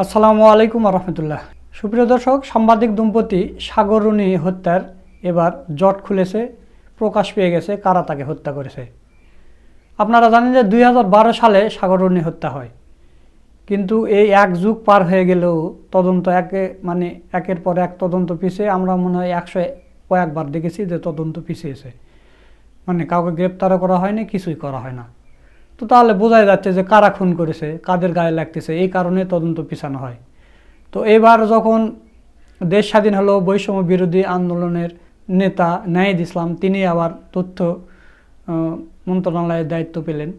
আসসালামু আলাইকুম রহমতুল্লাহ সুপ্রিয় দর্শক, সাংবাদিক দম্পতি সাগরণী হত্যার এবার জট খুলেছে, প্রকাশ পেয়ে গেছে কারা তাকে হত্যা করেছে। আপনারা জানেন যে দুই হাজার বারো সালে সাগরণী হত্যা হয়। কিন্তু এই এক যুগ পার হয়ে গেলেও তদন্ত একে মানে একের পর এক তদন্ত পিছিয়ে আমরা মনে হয় একশো কয়েকবার দেখেছি যে তদন্ত পিছিয়েছে। মানে কাউকে গ্রেপ্তারও করা হয়নি, কিছুই করা হয় না। তো তাহলে বোঝাই যাচ্ছে যে কারা খুন করেছে, কাদের গায়ে লাগতেছে, এই কারণে তদন্ত পিছানো হয়। তো এবার যখন দেশ স্বাধীন হলো, বৈষম্য বিরোধী আন্দোলনের নেতা নাহিদ ইসলাম, তিনি আবার তথ্য মন্ত্রণালয়ের দায়িত্ব পেলেন।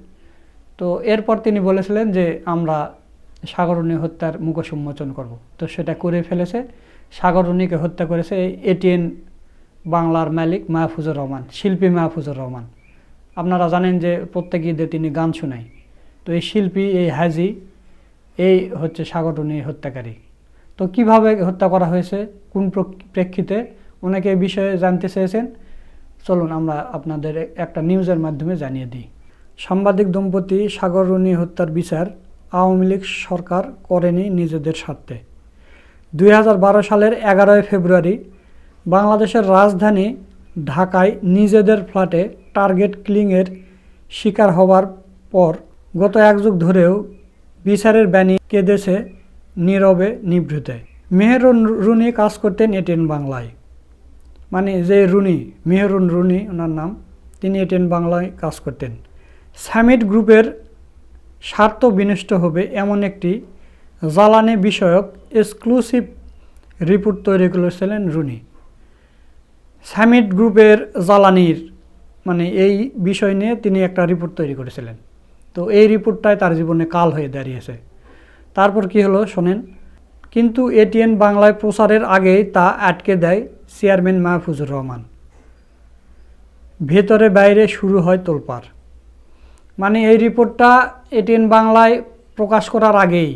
তো এরপর তিনি বলেছিলেন যে, আমরা সাগরণী হত্যার মুখোশ উন্মোচন করব। তো সেটা করে ফেলেছে। সাগরণীকে হত্যা করেছে এটিএন বাংলার মালিক মাহফুজুর রহমান, শিল্পী মাহফুজুর রহমান। আপনারা জানেন যে প্রত্যেক ঈদে তিনি গান শোনায়। তো এই শিল্পী, এই হাজি, এই হচ্ছে সাগরণী হত্যাকারী। তো কীভাবে হত্যা করা হয়েছে? কোন প্রেক্ষিতে? অনেকে বিষয়ে জানতে চেয়েছেন। চলুন আমরা আপনাদের একটা নিউজের মাধ্যমে জানিয়ে দিই। সাংবাদিক দম্পতি সাগরণী হত্যার বিচার আওয়ামী লীগ সরকার করেনি নিজেদের স্বার্থে। দুই হাজার বারো সালের এগারোই ফেব্রুয়ারি বাংলাদেশের রাজধানী ঢাকায় নিজেদের ফ্ল্যাটে টার্গেট কিলিংয়ের শিকার হওয়ার পর গত এক যুগ ধরেও বিচারের ব্যানি কেঁদেছে নীরবে নিভৃতে। মেহেরুন রুনি কাজ করতেন এটেন বাংলায়। মানে যে রুনি, মেহরুন রুনি ওনার নাম, তিনি এটেন বাংলায় কাজ করতেন। সামিট গ্রুপের স্বার্থ বিনষ্ট হবে এমন একটি জ্বালানি বিষয়ক এক্সক্লুসিভ রিপোর্ট তৈরি করেছিলেন রুনি। সামিট গ্রুপের জ্বালানির মানে এই বিষয় নিয়ে তিনি একটা রিপোর্ট তৈরি করেছিলেন। তো এই রিপোর্টটাই তার জীবনে কাল হয়ে দাঁড়িয়েছে। তারপর কি হলো শোনেন, কিন্তু এটিএন বাংলায় প্রচারের আগেই তা আটকে দেয় চেয়ারম্যান মাহফুজুর রহমান। ভেতরে বাইরে শুরু হয় তোলপাড়। মানে এই রিপোর্টটা এটিএন বাংলায় প্রকাশ করার আগেই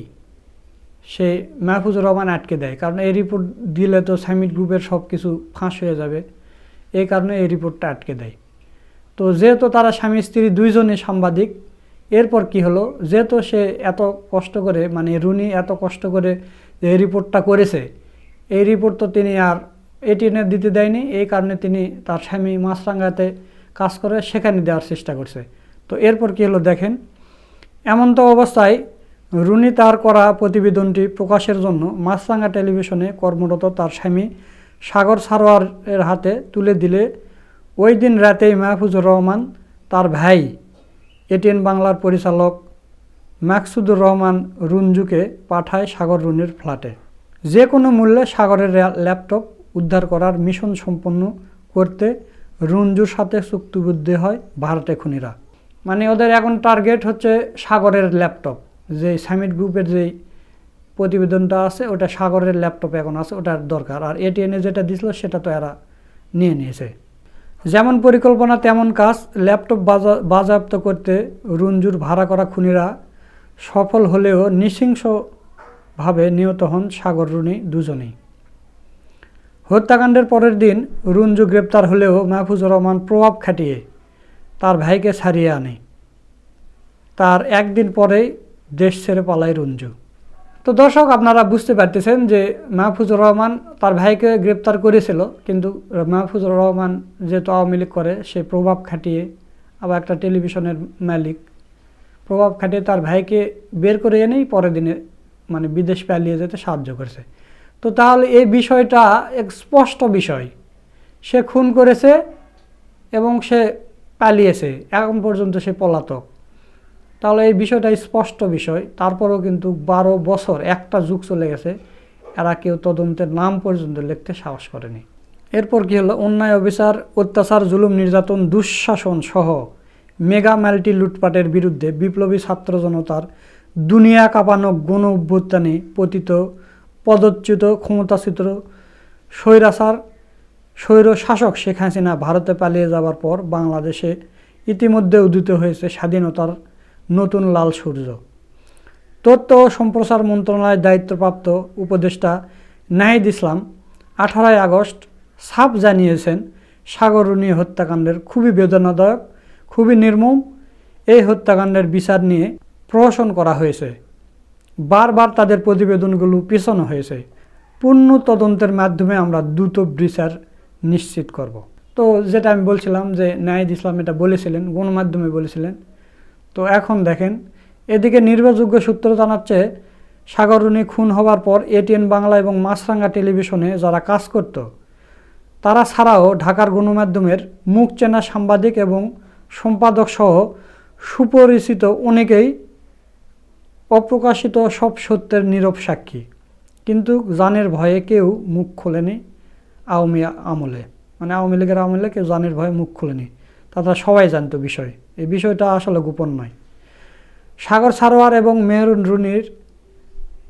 সে মাহফুজুর রহমান আটকে দেয়। কারণ এই রিপোর্ট দিলে তো সামিট গ্রুপের সব কিছু ফাঁস হয়ে যাবে। এই কারণে এই রিপোর্টটা আটকে দেয়। তো যেহেতু তারা স্বামী, স্ত্রী দুইজনে সাংবাদিক, এরপর কি হলো? যেহেতু সে এত কষ্ট করে মানে রুনি এত কষ্ট করে যে রিপোর্টটা করেছে, এই রিপোর্ট তো তিনি আর এটিএনে দিতে দেয়নি, এই কারণে তিনি তার স্বামী মাছরাঙ্গাতে কাজ করে সেখানে দেওয়ার চেষ্টা করছে। তো এরপর কি হলো দেখেন, এমন তো অবস্থায় রুনি তার করা প্রতিবেদনটি প্রকাশের জন্য মাছরাঙ্গা টেলিভিশনে কর্মরত তার স্বামী সাগর সারোয়ারের হাতে তুলে দিলে ওই দিন রাতেই মাহফুজুর রহমান তার ভাই এটিএন বাংলার পরিচালক মাকসুদুর রহমান রুঞ্জুকে পাঠায় সাগর রুনির ফ্ল্যাটে। যে কোনো মূল্যে সাগরের ল্যাপটপ উদ্ধার করার মিশন সম্পন্ন করতে রুঞ্জুর সাথে চুক্তিবদ্ধ হয় ভারতে খুনিরা। মানে ওদের এখন টার্গেট হচ্ছে সাগরের ল্যাপটপ। যে সামিট গ্রুপের যেই প্রতিবেদনটা আছে, ওটা সাগরের ল্যাপটপ এখন আছে, ওটার দরকার। আর এটিএনে যেটা দিছিল, সেটা তো এরা নিয়ে নিয়েছে। যেমন পরিকল্পনা, তেমন কাজ। ল্যাপটপ বাজা- বাজেয়াপ্ত করতে রুঞ্জুর ভাড়া করা খুনিরা সফল হলেও নৃশংসভাবে নিহত হন সাগর রুনি দুজনেই। হত্যাকাণ্ডের পরের দিন রুঞ্জু গ্রেপ্তার হলেও মাহফুজুর রহমান প্রভাব খাটিয়ে তার ভাইকে ছাড়িয়ে আনে। তার একদিন পরেই দেশ ছেড়ে পালায় রঞ্জু। তো দর্শক, আপনারা বুঝতে পারতেছেন যে মাহফুজুর রহমান তার ভাইকে গ্রেপ্তার করেছিল, কিন্তু মাহফুজুর রহমান যেহেতু আওয়ামী লীগ করে, সে প্রভাব খাটিয়ে আবার একটা টেলিভিশনের মালিক। প্রভাব খাটিয়ে তার ভাইকে বের করে এনেই পরের দিনে মানে বিদেশ পালিয়ে যেতে সাহায্য করেছে। তো তাহলে এই বিষয়টা এক স্পষ্ট বিষয়। সে খুন করেছে এবং সে পালিয়েছে, এখন পর্যন্ত সে পলাতক। তাহলে এই বিষয়টা স্পষ্ট বিষয়। তারপরেও কিন্তু বারো বছর একটা যুগ চলে গেছে, এরা কেউ তদন্তের নাম পর্যন্ত লিখতে সাহস করেনি। এরপর কি হলো? অন্যায়, অবিচার, অত্যাচার, জুলুম, নির্যাতন, দুঃশাসন সহ মেগা মাল্টি লুটপাটের বিরুদ্ধে বিপ্লবী ছাত্র জনতার দুনিয়া কাঁপানো গণ অভ্যুত্থানে পতিত, পদচ্যুত, ক্ষমতাচ্যুত স্বৈরাচার স্বৈর শাসক শেখ হাসিনা ভারতে পালিয়ে যাওয়ার পর বাংলাদেশে ইতিমধ্যে উদিত হয়েছে স্বাধীনতার নতুন লাল সূর্য। তথ্য ও সম্প্রচার মন্ত্রণালয়ের দায়িত্বপ্রাপ্ত উপদেষ্টা নাহিদ ইসলাম আঠারোই আগস্ট সাফ জানিয়েছেন সাগরণী হত্যাকাণ্ডের খুবই বেদনাদায়ক, খুবই নির্মম, এই হত্যাকাণ্ডের বিচার নিয়ে প্রহসন করা হয়েছে। বারবার তাদের প্রতিবেদনগুলো পেছানো হয়েছে। পূর্ণ তদন্তের মাধ্যমে আমরা দ্রুত বিচার নিশ্চিত করব। তো যেটা আমি বলছিলাম যে নাহিদ ইসলাম এটা বলেছিলেন, গণমাধ্যমে বলেছিলেন তো এখন দেখেন, এদিকে নির্ভরযোগ্য সূত্র জানাচ্ছে, সাগরণী খুন হওয়ার পর এটিএন বাংলা এবং মাছরাঙ্গা টেলিভিশনে যারা কাজ করত, তারা ছাড়াও ঢাকার গণমাধ্যমের মুখ চেনা সাংবাদিক এবং সম্পাদক সহ সুপরিচিত অনেকেই অপ্রকাশিত সব সত্যের নীরব সাক্ষী। কিন্তু জানের ভয়ে কেউ মুখ খোলেনি আওয়ামী আমলে। মানে আওয়ামী লীগের আমলে কেউ জানের ভয়ে মুখ খোলেনি। তারা সবাই জানতো বিষয়। এই বিষয়টা আসলে গোপন নয়। সাগর সারোয়ার এবং মেহরুন রুনির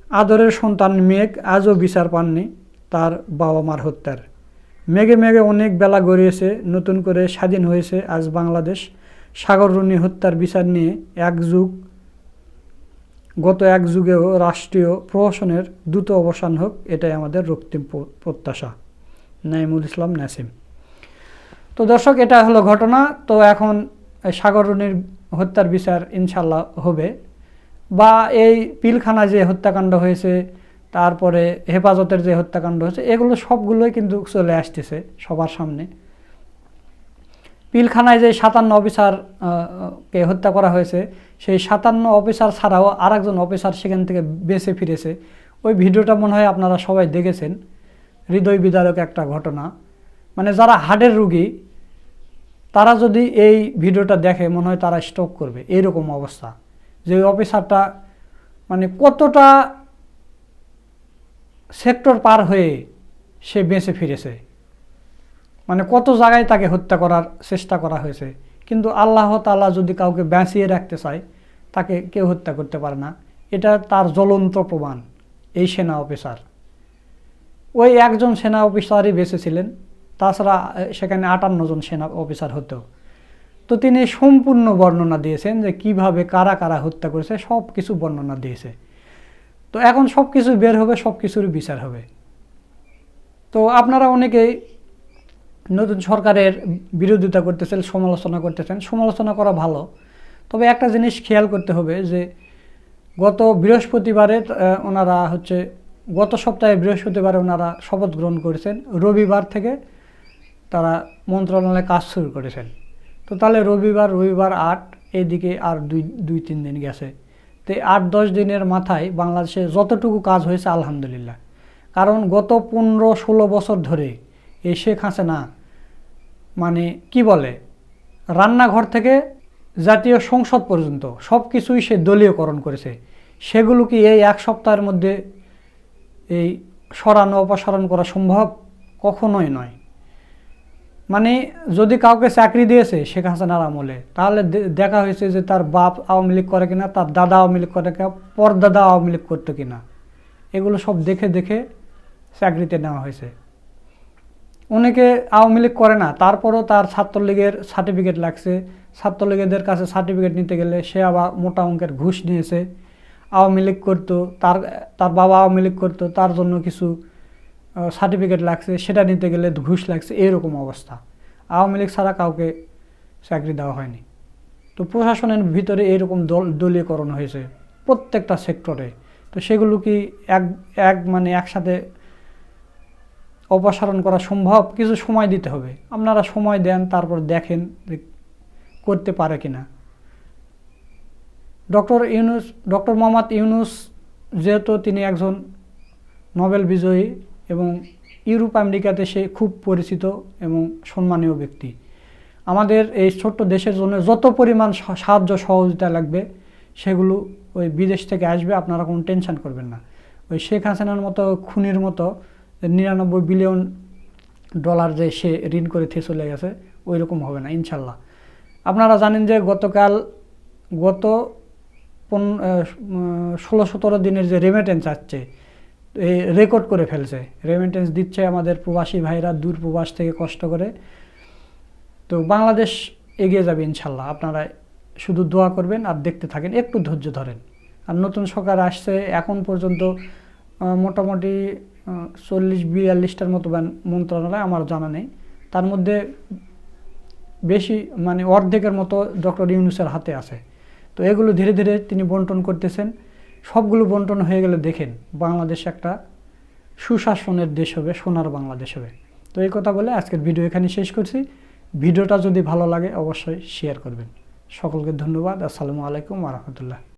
আদরের সন্তান মেঘ আজও বিচার পাননি তার বাবা মার হত্যার। মেঘে মেঘে অনেক বেলা গড়িয়েছে, নতুন করে স্বাধীন হয়েছে আজ বাংলাদেশ। সাগর রুনি হত্যার বিচার নিয়ে এক যুগ, গত এক যুগেও রাষ্ট্রীয় প্রহসনের দ্রুত অবসান হোক, এটাই আমাদের রক্তিম প্রত্যাশা। নাইমুল ইসলাম নাসিম। তো দর্শক, এটা হলো ঘটনা। তো এখন এই সাগর রুনির হত্যার বিচার ইনশাল্লাহ হবে। বা এই পিলখানা যে হত্যাকাণ্ড হয়েছে, তারপরে হেফাজতের যে হত্যাকাণ্ড হয়েছে, এগুলো সবগুলোই কিন্তু চলে আসতেছে সবার সামনে। পিলখানায় যে সাতান্ন অফিসার কে হত্যা করা হয়েছে, সেই সাতান্ন অফিসার ছাড়াও আরেকজন অফিসার সেখান থেকে বেঁচে ফিরেছে। ওই ভিডিওটা মনে হয় আপনারা সবাই দেখেছেন। হৃদয় বিদারক একটা ঘটনা। মানে যারা হার্টের রুগী তারা যদি এই ভিডিওটা দেখে, মনে হয় তারা স্টক করবে। এইরকম অবস্থা। যে অফিসারটা মানে কতটা সেক্টর পার হয়ে সে বেঁচে ফিরেছে। মানে কত জায়গায় তাকে হত্যা করার চেষ্টা করা হয়েছে। কিন্তু আল্লাহ তাআলা যদি কাউকে বাঁচিয়ে রাখতে চায়, তাকে কেউ হত্যা করতে পারে না। এটা তার জ্বলন্ত প্রমাণ, এই সেনা অফিসার ওই একজন সেনা অফিসারই বেঁচে ছিলেন। তাছাড়া সেখানে আটান্ন জন সেনা অফিসার হতো তো তিনি সম্পূর্ণ বর্ণনা দিয়েছেন যে কীভাবে, কারা কারা হত্যা করেছে সব কিছু বর্ণনা দিয়েছে। তো এখন সব কিছু বের হবে সব কিছুর বিচার হবে। তো আপনারা অনেকেই নতুন সরকারের বিরোধিতা করতেছেন, সমালোচনা করতেছেন, সমালোচনা করা ভালো। তবে একটা জিনিস খেয়াল করতে হবে যে, গত বৃহস্পতিবারে ওনারা হচ্ছে, গত সপ্তাহে বৃহস্পতিবারে ওনারা শপথ গ্রহণ করেছেন, রবিবার থেকে তারা মন্ত্রণালয়ে কাজ শুরু করেছেন। তো তাহলে রবিবার রবিবার আট, এদিকে আর দুই দুই, তিন দিন গেছে। তো আট, দশ দিনের মাথায় বাংলাদেশে যতটুকু কাজ হয়েছে, আলহামদুলিল্লাহ। কারণ গত পনেরো, ষোলো বছর ধরে এই শেখ হাসিনা মানে কি বলে, রান্নাঘর থেকে জাতীয় সংসদ পর্যন্ত সব কিছুই সে দলীয়করণ করেছে। সেগুলো কি এই এক সপ্তাহের মধ্যে এই সরানো, অপসারণ করা সম্ভব কখনোই নয়। মানে যদি কাউকে চাকরি দিয়েছে শেখ হাসিনার আমলে, তাহলে দেখা হয়েছে যে তার বাপ আওয়ামী লীগ করে কিনা, তার দাদা আওয়ামী লীগ করে কিনা, পরদাদা আওয়ামী লীগ করতো কিনা, এগুলো সব দেখে দেখে চাকরিতে নেওয়া হয়েছে। অনেকে আওয়ামী লীগ করে না, তারপরও তার ছাত্রলীগের সার্টিফিকেট লাগছে। ছাত্রলীগের কাছে সার্টিফিকেট নিতে গেলে সে আবার মোটা অঙ্কের ঘুষ নিয়েছে। আওয়ামী লীগ করতো, তার তার বাবা আওয়ামী লীগ করতো, তার জন্য কিছু সার্টিফিকেট লাগছে, সেটা নিতে গেলে ঘুষ লাগছে, এরকম অবস্থা। আওয়ামী লীগ ছাড়া কাউকে চাকরি দেওয়া হয়নি। তো প্রশাসনের ভিতরে এরকম দল, দলীয়করণ হয়েছে প্রত্যেকটা সেক্টরে। তো সেগুলো কি এক এক মানে একসাথে অপসারণ করা সম্ভব? কিছু সময় দিতে হবে। আপনারা সময় দেন, তারপর দেখেন যে করতে পারে কিনা। ডক্টর ইউনুস, ডক্টর মোহাম্মদ ইউনুস যেহেতু তিনি একজন নোবেল বিজয়ী এবং ইউরোপ, আমেরিকাতে সে খুব পরিচিত এবং সম্মানীয় ব্যক্তি। আমাদের এই ছোট্ট দেশের জন্য যত পরিমাণ সাহায্য সহযোগিতা লাগবে, সেগুলো ওই বিদেশ থেকে আসবে, আপনারা কোনো টেনশন করবেন না। ওই শেখ হাসিনার মতো খুনির মতো নিরানব্বই বিলিয়ন ডলার যে সে ঋণ করে থে চলে গেছে ওই রকম হবে না, ইনশাল্লাহ। আপনারা জানেন যে গতকাল গত পন ষোলো সতেরো দিনের যে রেমিটেন্স আসছে রেকর্ড করে ফেলছে। রেমিটেন্স দিচ্ছে আমাদের প্রবাসী ভাইরা দূর প্রবাস থেকে কষ্ট করে। তো বাংলাদেশ এগিয়ে যাবে ইনশাল্লাহ। আপনারা শুধু দোয়া করবেন আর দেখতে থাকেন, একটু ধৈর্য ধরেন। আর নতুন সরকার আসছে, এখন পর্যন্ত মোটামুটি চল্লিশ বিয়াল্লিশটার মতো মন্ত্রণালয় আমার জানা নেই। তার মধ্যে বেশি মানে অর্ধেকের মতো ডক্টর ইউনুসের হাতে আছে। তো এগুলো ধীরে ধীরে তিনি বন্টন করতেছেন। সবগুলো বন্টন হয়ে গেলে দেখেন, বাংলাদেশ একটা সুশাসনের দেশ হবে, সোনার বাংলাদেশ হবে। তো এই কথা বলে আজকের ভিডিও এখানে শেষ করছি। ভিডিওটা যদি ভালো লাগে অবশ্যই শেয়ার করবেন। সকলকে ধন্যবাদ। আসসালামু আলাইকুম রহমতুল্লাহ।